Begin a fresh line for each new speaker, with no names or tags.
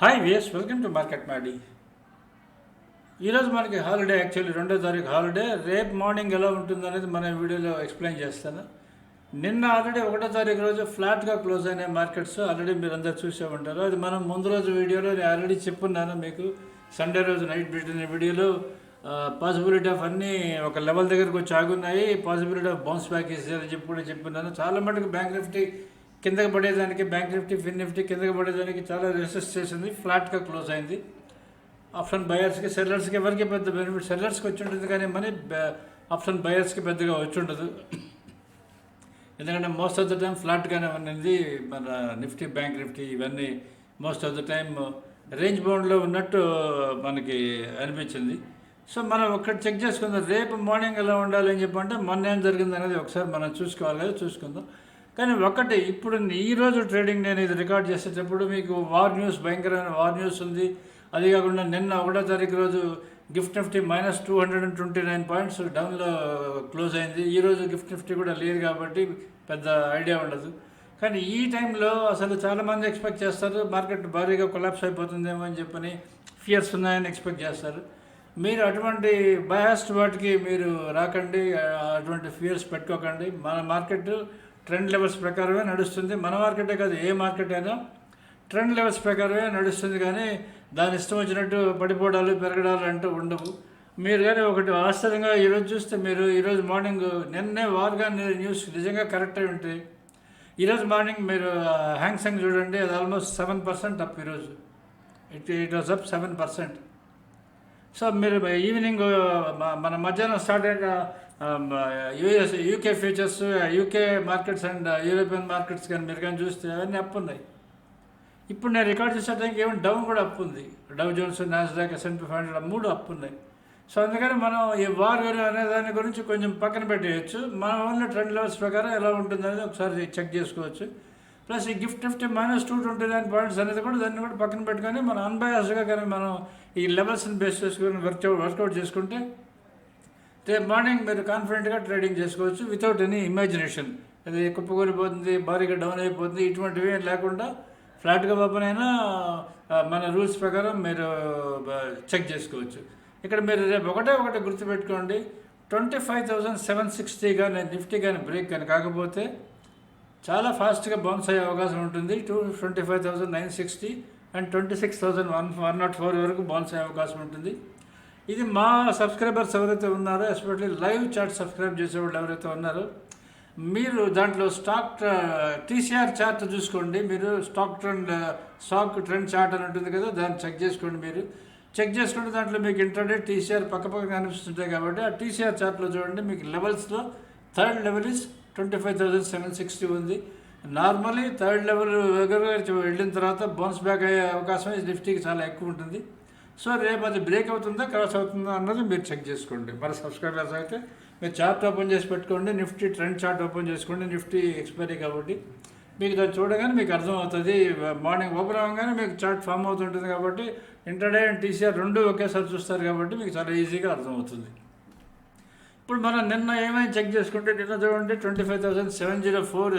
Hi విఎస్ welcome to market మాడి ఈరోజు మనకి హాలిడే యాక్చువల్లీ రెండో తారీఖు హాలిడే రేపు మార్నింగ్ ఎలా ఉంటుంది అనేది మన వీడియోలో ఎక్స్ప్లెయిన్ చేస్తాను. నిన్న ఆల్రెడీ ఒకటో తారీఖు రోజు ఫ్లాట్గా క్లోజ్ అయిన మార్కెట్స్ ఆల్రెడీ మీరు అందరు చూసే ఉంటారు. అది మనం ముందు రోజు వీడియోలో నేను ఆల్రెడీ చెప్పున్నాను మీకు. సండే రోజు నైట్ పెట్టిన వీడియోలో పాసిబిలిటీ ఆఫ్ అన్నీ ఒక లెవెల్ దగ్గరకు వచ్చి ఆగున్నాయి. పాసిబిలిటీ ఆఫ్ బౌన్స్ బ్యాక్ ఇస్తారని చెప్పి కూడా చెప్పున్నాను. చాలా మటుకు బ్యాంక్ నిఫ్టీ కిందకి పడేదానికి బ్యాంక్ నిఫ్టీ ఫిన్ నిఫ్టీ కిందకి పడేదానికి చాలా రెసిస్ట్ చేసింది. ఫ్లాట్గా క్లోజ్ అయింది. ఆప్షన్ బయర్స్కి సెల్లర్స్కి ఎవరికి పెద్ద బెనిఫిట్ సెల్లర్స్కి వచ్చి ఉంటుంది కానీ మనీ ఆప్షన్ బయర్స్కి పెద్దగా వచ్చి ఉండదు. ఎందుకంటే మోస్ట్ ఆఫ్ ద టైం ఫ్లాట్గానే ఉన్నది. మన నిఫ్టీ బ్యాంక్ నిఫ్టీ ఇవన్నీ most of the time range బౌండ్లో ఉన్నట్టు మనకి అనిపించింది. సో మనం ఒక్కటి చెక్ చేసుకుందాం. రేపు మార్నింగ్ ఎలా ఉండాలి అని చెప్పంటే మొన్న ఏం జరిగింది అనేది ఒకసారి మనం చూసుకోవాలి కదా చూసుకుందాం. కానీ ఒకటి ఇప్పుడు ఈ రోజు ట్రేడింగ్ నేను ఇది రికార్డ్ చేసేటప్పుడు మీకు వార్ న్యూస్ భయంకరమైన వార్ న్యూస్ ఉంది. అది కాకుండా నిన్న ఒకటో తారీఖు రోజు GIFT Nifty minus two hundred and twenty nine points డౌన్లో క్లోజ్ అయింది. ఈరోజు గిఫ్ట్ నిఫ్టీ కూడా లేదు కాబట్టి పెద్ద ఐడియా ఉండదు. కానీ ఈ టైంలో అసలు చాలామంది ఎక్స్పెక్ట్ చేస్తారు మార్కెట్ భారీగా కొలాప్స్ అయిపోతుందేమో అని చెప్పని ఫియర్స్ ఉన్నాయని ఎక్స్పెక్ట్ చేస్తారు. మీరు అటువంటి బయాస్డ్ వాటికి మీరు రాకండి అటువంటి ఫియర్స్ పెట్టుకోకండి. మన మార్కెట్ ట్రెండ్ లెవెల్స్ ప్రకారమే నడుస్తుంది. మన మార్కెటే కాదు ఏ మార్కెట్ అయినా ట్రెండ్ లెవెల్స్ ప్రకారమే నడుస్తుంది కానీ దాని ఇష్టం వచ్చినట్టు పడిపోవడాలు పెరగడాలు అంటూ ఉండవు. మీరు కానీ ఒకటి ఆశ్చర్యంగా ఈరోజు చూస్తే మీరు ఈరోజు మార్నింగ్ నిన్నే వార్గా న్యూస్ నిజంగా కరెక్ట్ అయి ఉంటాయి ఈరోజు మార్నింగ్ మీరు హ్యాంగ్సంగ్ చూడండి అది ఆల్మోస్ట్ సెవెన్ పర్సెంట్ అప్ ఈరోజు. It it was up seven percent so మీరు ఈవినింగ్ మన మధ్యాహ్నం స్టార్ట్ అయిన US UK futures UK markets and European markets కానీ మీరు కానీ చూస్తే అవన్నీ అప్ ఉన్నాయి. ఇప్పుడు నేను రికార్డ్ చేసే టైంకి ఏమైనా డౌన్ కూడా అప్ ఉంది. Dow Jones Nasdaq S and P five hundred మూడు అప్ ఉన్నాయి. సో అందుకని మనం ఈ వార్ అనే దాని గురించి కొంచెం పక్కన పెట్టేయచ్చు. మన ఓన్లీ ట్రెండ్ లెవెల్స్ ప్రకారం ఎలా ఉంటుందనేది ఒకసారి చెక్ చేసుకోవచ్చు. ప్లస్ ఈ GIFT Nifty minus two twenty nine points అనేది కూడా దాన్ని కూడా పక్కన పెట్టుకొని మనం అన్బయాస్డ్గా కానీ మనం ఈ లెవెల్స్ని బేస్ చేసుకొని వర్క్ వర్కౌట్ చేసుకుంటే రేపు మార్నింగ్ మీరు కాన్ఫిడెంట్గా ట్రేడింగ్ చేసుకోవచ్చు వితౌట్ ఎనీ ఇమాజినేషన్ అది కుప్పకూలిపోతుంది భారీగా డౌన్ అయిపోతుంది ఇటువంటివి లేకుండా ఫ్లాట్గా ఓపెన్ మన రూల్స్ ప్రకారం మీరు చెక్ చేసుకోవచ్చు. ఇక్కడ మీరు రేపు ఒకటే ఒకటి గుర్తుపెట్టుకోండి. Twenty five thousand seven sixty కానీ నిఫ్టీ కానీ బ్రేక్ కానీ కాకపోతే చాలా ఫాస్ట్గా బౌన్స్ అయ్యే అవకాశం ఉంటుంది. To twenty five thousand nine sixty and twenty six thousand one one nought four వరకు బౌన్స్ అయ్యే అవకాశం ఉంటుంది. ఇది మా సబ్స్క్రైబర్స్ ఎవరైతే ఉన్నారో ఎస్పెషల్లీ లైవ్ చార్ట్ సబ్స్క్రైబ్ చేసేవాళ్ళు ఎవరైతే ఉన్నారో మీరు దాంట్లో స్టాక్ టీసీఆర్ చార్ట్ చూసుకోండి. మీరు stock trend stock trend chart అని ఉంటుంది కదా దాన్ని చెక్ చేసుకోండి మీరు. చెక్ చేసుకుంటే దాంట్లో మీకు ఇంటర్డే టీసీఆర్ పక్క పక్కన కనిపిస్తుంటాయి కాబట్టి ఆ టీసీఆర్ చార్ట్లో చూడండి. మీకు లెవెల్స్లో third level is twenty five thousand seven sixty ఉంది. నార్మలీ థర్డ్ లెవెల్ దగ్గర వెళ్ళిన తర్వాత బౌన్స్ బ్యాక్ అయ్యే అవకాశం నిఫ్టీకి చాలా ఎక్కువ ఉంటుంది. సో రేపు అది బ్రేక్ అవుతుందా క్రాస్ అవుతుందా అన్నది మీరు చెక్ చేసుకోండి. మన సబ్స్క్రైబర్స్ అయితే మీరు చార్ట్ ఓపెన్ చేసి పెట్టుకోండి నిఫ్టీ ట్రెండ్ చార్ట్ ఓపెన్ చేసుకోండి నిఫ్టీ ఎక్స్పైరీ కాబట్టి. మీకు దాన్ని చూడగానే మీకు అర్థమవుతుంది మార్నింగ్ ఓపెన్ అవ్వగానే మీకు చార్ట్ ఫామ్ అవుతుంటుంది కాబట్టి ఇంటర్డే అండ్ టీసీఆర్ రెండు ఒకేసారి చూస్తారు కాబట్టి మీకు చాలా ఈజీగా అర్థమవుతుంది ఇప్పుడు మనం నిన్న ఏమైనా చెక్ చేసుకుంటే నిన్న చూడండి twenty five thousand seven zero four